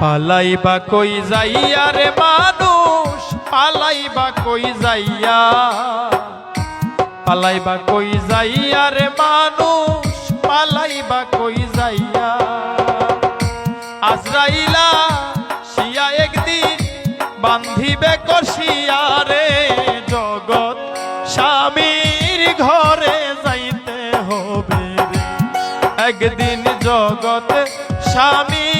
পালাইবা কই যাইয়া রে মানুষ? পালাইবা কই যাইয়া? পালাইবা কই যাইয়া রে মানুষ? পালাইবা কই যাইয়া? আজরাইলা শিয়া একদিন বান্ধিবে কষিয়া রে জগৎ। স্বামীর ঘরে যাইতে হবে একদিন ঘরে যাইতে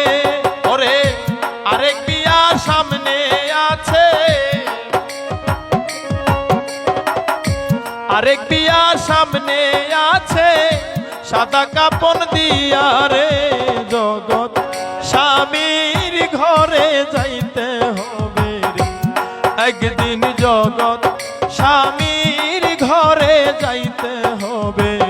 আরেক দিয়া সামনে আছে, সাদা কাপন দিয়া রে জগৎ। স্বামীর ঘরে যাইতে হবে একদিন জগৎ স্বামীর ঘরে যাইতে হবে।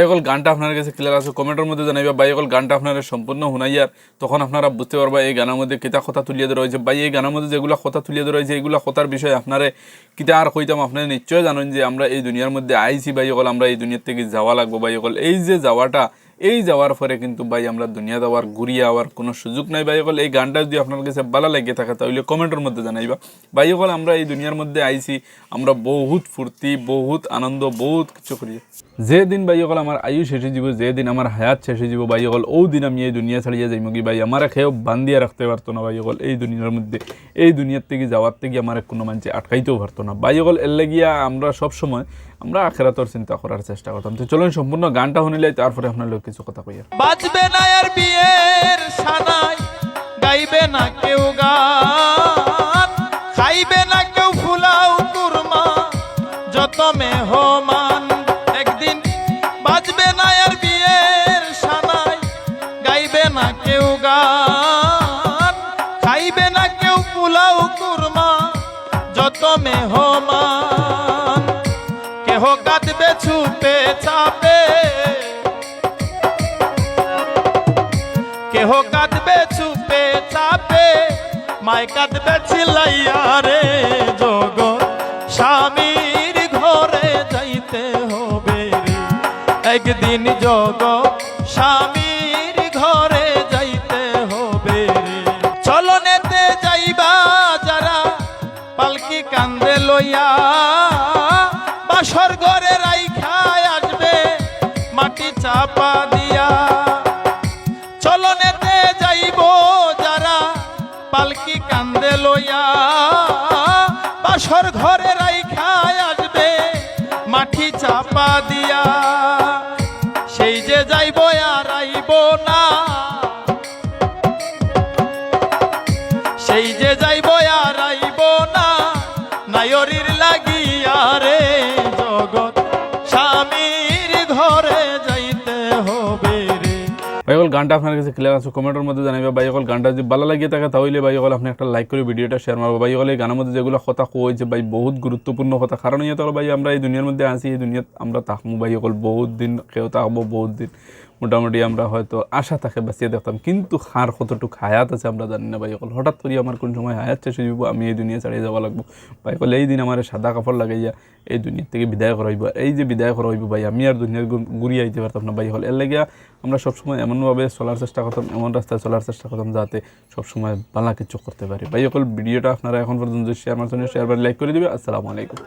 ভাই অকল গানটা আপনার কাছে ক্লিয়ার আছে কমেন্টের মধ্যে জানাইবা ভাই অকল গানটা আপনারা সম্পূর্ণ শুনাইয়ার, তখন আপনারা বুঝতে পারবা এই গানের মধ্যে কিতা কথা তুলিয়ে ধরা হয়েছে। ভাই, এই গানের মধ্যে যেগুলো কথা তুলিয়ে ধরা হয়েছে, এইগুলো কথার বিষয়ে আপনারে কিতা আর কইতাম, আপনারা নিশ্চয় জানেন যে আমরা এই দুনিয়ার মধ্যে আইছি ভাই অকল আমরা এই দুনিয়ার থেকে যাওয়া লাগবো ভাই অকল এই যে যাওয়াটা, এই যাওয়ার পরে কিন্তু ভাই আমরা দুনিয়া যাওয়ার, ঘুরিয়ে আওয়ার কোনো সুযোগ নাই ভাই অকল এই গানটা যদি আপনার কাছে ভালো লাগে থাকে, তাহলে কমেন্টের মধ্যে জানাইবা। ভাই অকল আমরা এই দুনিয়ার মধ্যে আইছি, আমরা বহুত ফুর্তি, বহুত আনন্দ, বহুত কিছু করি। যেদিন বাই অকল আমার আয়ু শেষে যাব যে দিন আমার হায়াত শেষে যাব বাই অকল ও দিন আমি এই দুনিয়া ছাড়িয়ে যাই কি ভাই? আমার খেয়েও বান্ধিয়া রাখতে পারতো না বাই অকল এই দুনিয়ার মধ্যে। এই দুনিয়ার থেকে যাওয়ার থেকে আমার কোনো মানুষ আটকাইতেও পারতো না। বাই অকল এর লাগিয়া আমরা সব সময় আমরা আখেরাতর চিন্তা করার চেষ্টা করতাম। তো চলুন সম্পূর্ণ গানটা শুনিলে তারপরে আপনার লোক কিছু কথা কইয়ার। বাজবে না আর বিয়ের সানাই, গাইবে না কেউ গান। না কেউ গান, খাইবে না কেউ ফুলাও কুরমা, যত মেহমান। কেহ কাঁদবে ছুপে চাপে। কেহ কাঁদবে চুপে চাপে। মায় কাঁদবে চিল্লাইয়া রে জগৎ। স্বামীর ঘরে যাইতে হবে একদিন জগৎ স্বামীর চলনেতে যাইবা যারা পালকি কান্দে লইয়া বাসর ঘরে রাইখায় আসবে মাটি চাপা দিয়া। চলনেতে যাইব যারা পালকি কান্দে লইয়া বাসর ঘরে রাইখায় আসবে মাটি চাপা দিয়া। ভাই, অকল গানটা আপনার কাছে ক্লিয়ার আছে কমেন্টের মধ্যে জানাবে ভাই, অকল গানটা যদি ভালো লাগিয়ে থাকে, তাহলে ভাই, অকল আপনি একটা লাইক করে ভিডিওটা শেয়ার মারবো। ভাই, অকল এই গানের মধ্যে যেগুলো কথা কয়েছে ভাই, বহুত গুরুত্বপূর্ণ কথা। কারণ ইয়ে তো ভাই, আমরা এই দুনিয়ার মধ্যে আছি, এই দুনিয়াত আমরা থাকব ভাই, অকল বহুত দিন কেউ থাকব, বহুত দিন। মোটামুটি আমরা হয়তো আশা থাকে বাঁচিয়ে দেখতাম কিন্তু হার কতটুকু হায়াত আছে আমরা জানি না ভাই অকল। হঠাৎ করে আমার কোন সময় হায়াত শেষ হয়ে যাব, আমি এই দুনিয়া ছাড়িয়ে যাওয়া লাগবো। ভাই অকল এই দিন আমার সাদা কাপড় লাগাইয়া এই দুনিয়ার থেকে বিদায় করা হইব এই যে বিদায় করা হইব ভাই, আমি আর দুনিয়ার ঘুরিয়ে আইতে পারতাম না ভাই হল এর লাগিয়া আমরা সবসময় এমনভাবে চলার চেষ্টা করতাম, এমন রাস্তায় চলার চেষ্টা করতাম যাতে সবসময় ভালো কিছু করতে পারি। ভাই অকল ভিডিওটা আপনারা এখন পর্যন্ত শেয়ার মারছেন শেয়ার লাইক করে দিবে। আসসালামু আলাইকুম।